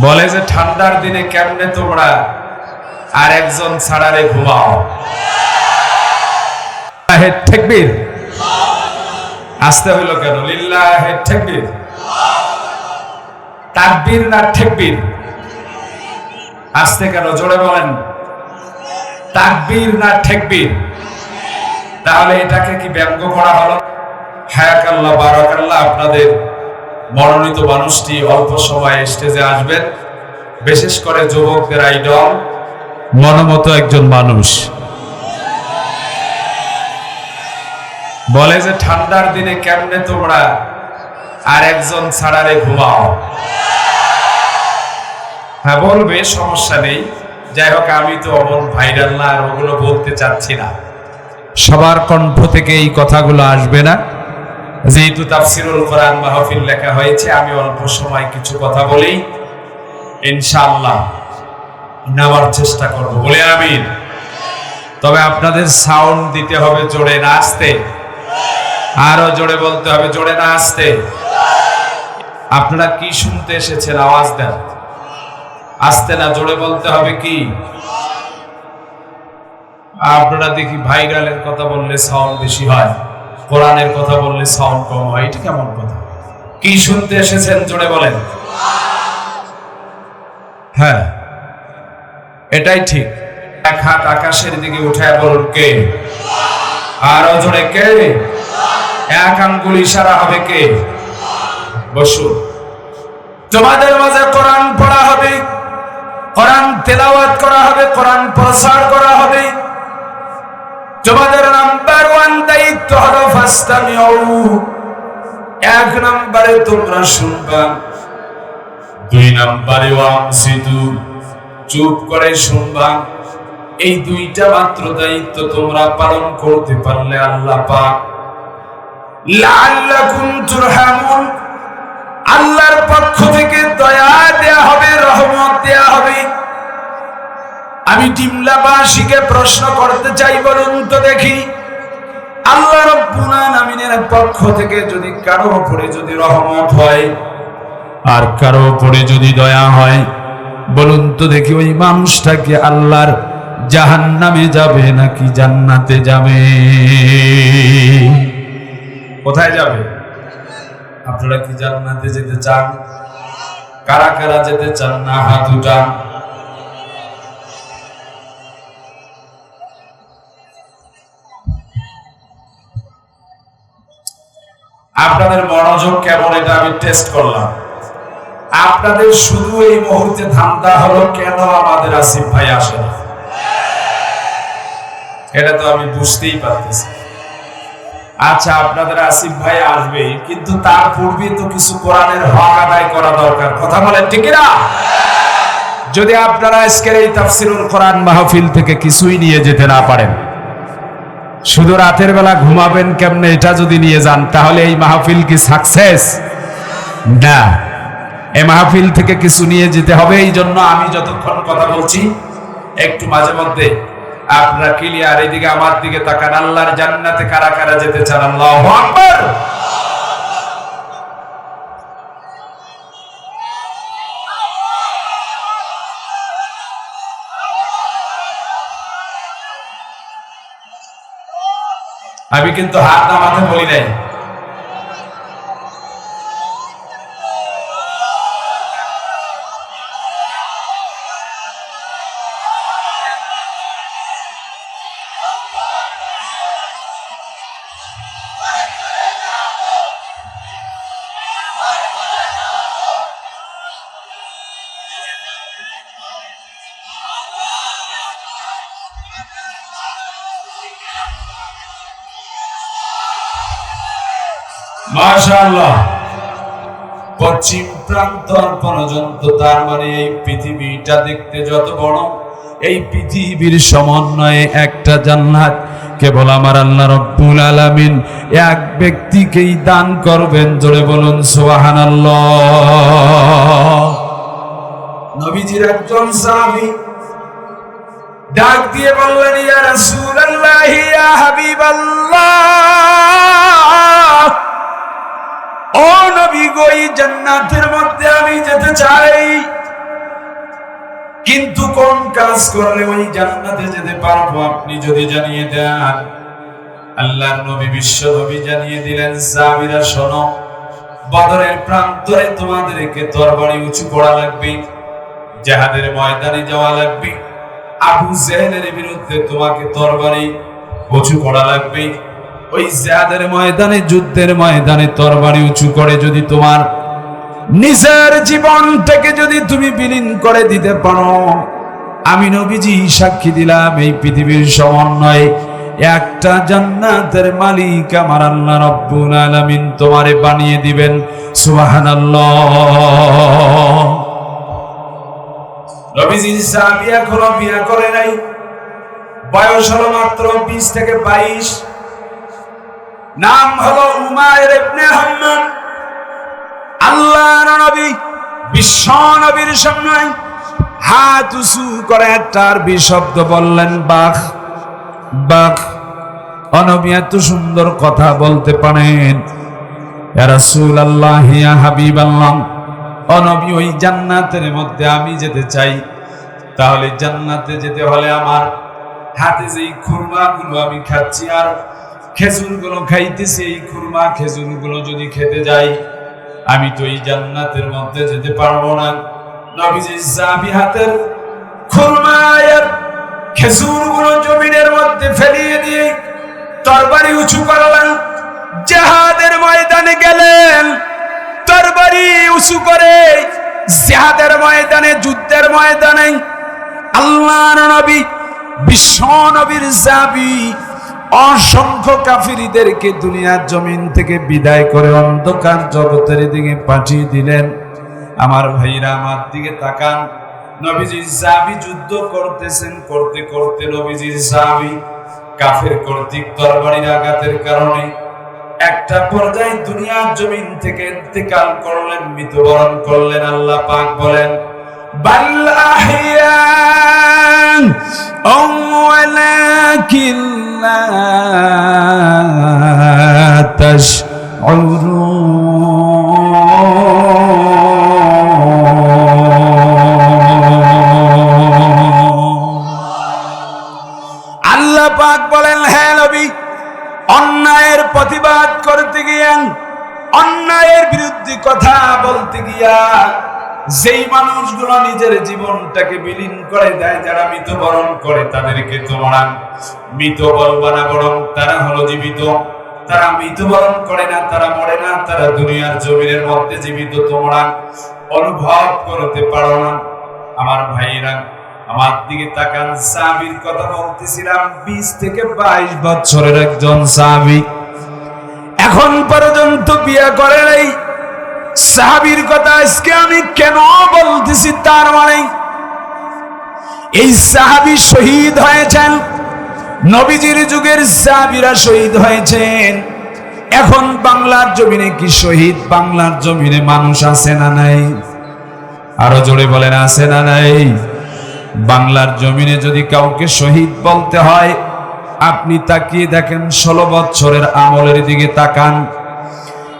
বলে যে ঠান্ডার দিনে কেমনে তোমরা আর একজন ছাড়ারে ঘুমাও। আসতে হইল কেন? লিল্লাহ হে ঠেকবির। তাকবীর না ঠেকবির? আসতে কেন? জোরে বলেন। তাকবীর না ঠেকবির? তাহলে এটাকে কি ব্যঙ্গ করা হলো? হায়াকাল্লাহ, বারাকাল্লাহ আপনাদের মনোনীত মানুষটি অল্প সময়ে স্টেজে আসবেন। বিশেষ করে যুবকদের আইডল। মনমত একজন মানুষ। বলে যে ঠান্ডার দিনে কেমনে তোমরা আর একজন ছাড়ারে ঘুমাও। হ্যাঁ বলবে, সমস্যা নেই। যাই হোক, আমি তো অমন ভাইরাল না আর ওগুলো বলতে চাচ্ছি না। সবার কণ্ঠ থেকে এই কথাগুলো আসবে না। যেহেতু তাফসিরুল কোরআন মাহফিল লেখা হয়েছে, আমি অল্প সময় কিছু কথা বলি। ইনশাআল্লাহ নেওয়ার চেষ্টা করব। বলে আমিন। তবে আপনাদের সাউন্ড দিতে হবে জোরে না আসতে। আরও জোরে বলতে হবে, জোরে না আসতে। আপনারা কি শুনতে এসেছেন? আওয়াজ দেন। আসতে না, জোরে বলতে হবে কি? আপনারা দেখি ভাইরালের কথা বললে সাউন্ড বেশি হয়। কোরআনের কথা বললে সাউন্ড কম হয়, এটা কেমন কথা? কি শুনতে এসেছেন, জোরে বলেন। হ্যাঁ এটাই ঠিক। এক হাত আকাশের দিকে উঠায় বলুন কে? আরও জোরে কে? এক আঙ্গুল ইশারা হবে কে? বসুন। তোমাদের মাঝে কোরআন পড়া হবে, কোরআন তেলাওয়াত করা হবে, কোরআন প্রচার করা হবে। তোমাদের নাম্বার ওয়ান দায়িত্ব হলো এক নম্বরে তোমরা শুনবা। দুই নম্বরে ওয়ামসিতু চুপ করে শুনবা। এই দুইটা মাত্র দায়িত্ব তোমরা পালন করতে পারলে আল্লাহ পাক। লাআল্লাকুম তুরহামুন। আল্লাহর পক্ষ থেকে দয়া দেয়া হবে, রহমত দেয়া হবে। আমি ডিমলাবাসীকে প্রশ্ন করতে চাই, বলুন তো দেখি। আল্লাহ রব্বুল আলামিনের পক্ষ থেকে যদি কারও উপরে যদি রহমত হয়, আর কারও উপরে যদি দয়া হয়, বলুন তো দেখি ওই মানুষটা কি আল্লাহর জাহান্নামে যাবে নাকি জান্নাতে যাবে? কোথায় যাবে? আপনারা কি জান্নাতে যেতে চান? কারা কারা যেতে চান? না, হাত উঠান। আপনাদের মনোযোগ কেমন এটা আমি টেস্ট করলাম। আপনাদের শুধু এই মুহূর্তে ধান্দা হলো কেন আমাদের আসিফ ভাই আসে এটা তো আমি বুঝতেই পারতেছি। আচ্ছা আপনাদের আসিফ ভাই আসবে, কিন্তু তার পূর্বে তো কিছু কোরআনের হক আদায় করা দরকার। কথা বলেন, ঠিক না যদি আপনারা আজকের এই তাফসিরুল কোরআন মাহফিল থেকে কিছুই নিয়ে যেতে না পারেন শুধু রাতের বেলা ঘুমাবেন কেমনে? এটা যদি নিয়ে যান, তাহলে এই মাহফিল কি সাকসেস না। এ মাহফিল থেকে কিছু নিয়ে যেতে হবে, এই জন্য আমি যতক্ষণ কথা বলছি, একটু মাঝে মধ্যে আপনারা ক্লিয়ার এদিকে আমার দিকে তাকান, আল্লাহর জান্নাতে কারা কারা যেতে চান? আল্লাহু আকবার! আমি কিন্তু হাত নামাতে বলি নাই। মাশাআল্লাহ। পশ্চিম প্রান্ত পর্যন্ত তার মানে এই পৃথিবীটা দেখতে যত বড়, এই পৃথিবীর সমন্বয়ে একটা জান্নাত। কেবল আমার আল্লাহ রব্বুল আলামিন এক ব্যক্তিকেই দান করবেন, জোরে বলুন সুবহানাল্লাহ। নবীজির একজন সাহাবী ডাক দিয়ে বললেন, ইয়া রাসূলুল্লাহ, ইয়া হাবিবাল্লাহ। ও নবী গো, এই জান্নাতের মধ্যে আমি যেতে চাই। কিন্তু কোন কাজ করলে ওই জান্নাতে যেতে পারব আপনি যদি জানিয়ে দেন? নবী, বিশ্ব নবী জানিয়ে দিলেন, সাহাবীরা, শোনো, বদরের প্রান্তরে তোমাদেরকে তরবারি উঁচু করা লাগবে, জাহাদের ময়দানে যাওয়া লাগবে, আবু জেহেলের বিরুদ্ধে তোমাকে তরবারি উঁচু করা লাগবে। ওই জাহাদের ময়দানে, যুদ্ধের ময়দানে তরবারি উঁচু করে যদি তোমার নিজের জীবনটাকে যদি তুমি বিলীন করে দিতে পারো। আমি নবীজি সাক্ষী দিলাম, এই পৃথিবীর সমন্বয়ে একটা জান্নাতের মালিক আমার আল্লাহ রব্বুল আলামিন তোমারে বানিয়ে দিবেন। সুবহানাল্লাহ। নবীজি সাহাবী এখনও বিয়ে করে নাই। বয়স হলো মাত্র বিশ থেকে বাইশ। নাম হলো উমায়ের ইবনে হাম্মাদ আল্লাহর নবী, বিশ্ব নবীর সামনে হাত উঁচু করে একটা আরবি শব্দ বললেন বাঘ বাঘ অনবী এত সুন্দর কথা বলতে পারেন। রাসূল আল্লাহ ইয়া হাবিব আল্লাহ অনবী ওই জান্নাতের মধ্যে আমি যেতে চাই। তাহলে জান্নাতে যেতে হলে আমার হাতে যেই খুরমাগুলো আমি খাচ্ছি আর খেজুরগুলো খাইতেছি, এই খুরমা খেজুরগুলো যদি খেতে যাই, আমি তো এই জান্নাতের মধ্যে যেতে পারব না। নবীজি সাহাবী হাতের খুরমায়ের খেজুরগুলো জমিনের মধ্যে ফেলিয়ে দিয়ে তরবারি উঁচু করলেন জাহাদের ময়দানে গেলেন। তরবারি উঁচু করে জিহাদের ময়দানে, যুদ্ধের ময়দানে আল্লাহর নবী, বিশ্ব নবীর সাবি অসংখ্য কাফিরিদেরকে দুনিয়ার জমিন থেকে বিদায় করে অন্ধকার জগতের দিকে পাঠিয়ে দিলেন। আমার ভাইরা, আমার দিকে তাকান। নবীজির সাহাবি যুদ্ধ করতেছেন, করতে করতে নবীজির সাহাবি কাফের কর্তৃক তরবারির আঘাতের কারণে একটা পর্যায়ে দুনিয়ার জমিন থেকে ইন্তেকাল করলেন, মৃত্যুবরণ করলেন, আল্লাহ পাক বলেন, বাল لا تشعرون আল্লাহ পাক বলেন হ্যাঁ নবী অন্যায়ের প্রতিবাদ করতে গিয়ে অন্যায়ের বিরুদ্ধে কথা বলতে গিয়া যেই মানুষগুলো নিজের জীবনটাকে বিলীন করে দেয়, যারা মৃত্যুবরণ করে তাদেরকে তোমরা মৃত বলবা না বরং তারা হলো জীবিত। তারা মৃত্যুবরণ করে না, তারা মরে না, তারা দুনিয়ার জমিনের মধ্যে জীবিত তোমরা অনুভব করতে পারো না। আমার ভাইয়েরা, আমার দিকে তাকান। সাবির কথা বলতেছিলাম, বিশ থেকে বাইশ বছরের একজন সাবি এখন পর্যন্ত বিয়ে করে নাই। সাহাবির কথা আজকে আমি কেন বলতেছি তার মানে এই সাহাবি শহীদ হয়েছেন। নবীজির যুগের সাহাবিরা শহীদ হয়েছেন। এখন বাংলার জমিনে কি শহীদ? বাংলার জমিনে মানুষ আছে না নাই? আরও জোরে বলেন, আছে না নাই? বাংলার জমিনে যদি কাউকে শহীদ বলতে হয়, আপনি তাকিয়ে দেখেন, ষোলো বছরের আমলের দিকে তাকান।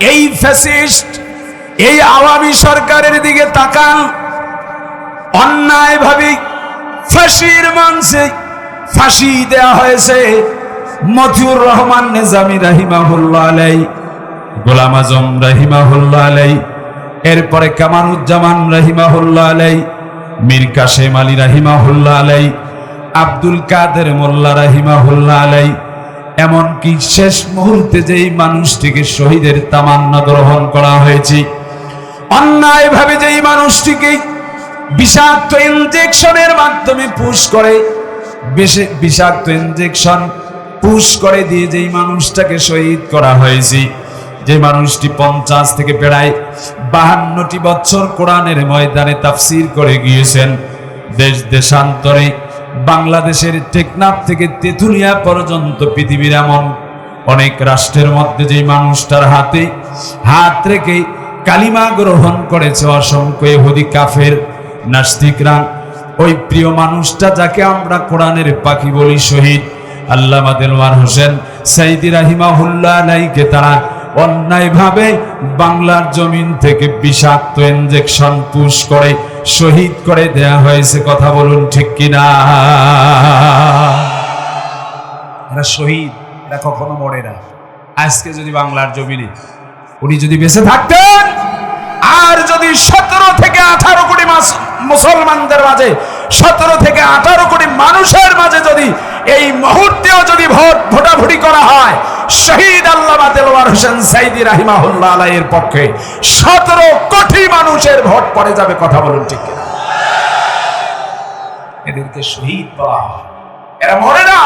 এই ফ্যাসিস্ট এই আওয়ামী সরকারের দিকে তাকান। অন্যায় ভাবে ফাঁসির মাংসে ফাঁসি দেয়া হয়েছে মতিউর রহমান নিজামী রাহিমাহুল্লাহ আলাই, গোলাম আজম রাহিমাহুল্লাহ আলাই, এরপরে কামারুজ্জামান রাহিমাহুল্লাহ আলাই, মীর কাশেম আলী রাহিমাহুল্লাহ আলাই, আব্দুল কাদের মোল্লা রাহিমাহুল্লাহ আলাই, এমনকি শেষ মুহূর্তে যেই মানুষটিকে শহীদের তামান্না গ্রহণ করা হয়েছে অন্যায়ভাবে যেই মানুষটিকে বিষাক্ত ইনজেকশনের মাধ্যমে পুশ করে বিষাক্ত ইনজেকশন পুশ করে দিয়ে যেই মানুষটাকে শহীদ করা হয়েছে যে মানুষটি পঞ্চাশ থেকে প্রায় বাহান্নটি বছর কোরআনের ময়দানে তাফসির করে গিয়েছেন, দেশ দেশান্তরে, বাংলাদেশের টেকনাফ থেকে তেঁতুলিয়া পর্যন্ত পৃথিবীর এমন অনেক রাষ্ট্রের মধ্যে যেই মানুষটার হাতে হাত রেখে কালিমা গ্রহণ করেছে অসংখ্য এহুদি কাফের, নাস্তিকরা। ওই প্রিয় মানুষটা যাকে আমরা কোরআনের পাখি বলি শহীদ আল্লামা দেলওয়ার হোসেন, সাইদি রাহিমাহুল্লাহ আলাইকে তারা অন্যায়ভাবে বাংলার জমিন থেকে বিষাক্ত ইনজেকশন পুশ করে, শহীদ করে দেয়া হয়েছে। কথা বলুন ঠিক কিনা? এরা শহীদ, এরা কখনো মরে না। আজকে যদি বাংলার জমিনে উনি যদি বেঁচে থাকতেন, আর যদি সতেরো থেকে আঠারো কোটি মাস- মুসলমানদের মাঝে, সতেরো থেকে আঠারো কোটি মানুষের মাঝে যদি এই মুহূর্তেও যদি ভোট ভোটাভুটি করা হয়, শহীদ আল্লামা দেলোয়ার হোসেন সাইদি রাহিমাহুল্লাহ আলাইয়ের পক্ষে সতেরো কোটি মানুষের ভোট পড়ে যাবে, কথা বলুন ঠিক কিনা এদেরকে শহীদ বলা। এরা মরে না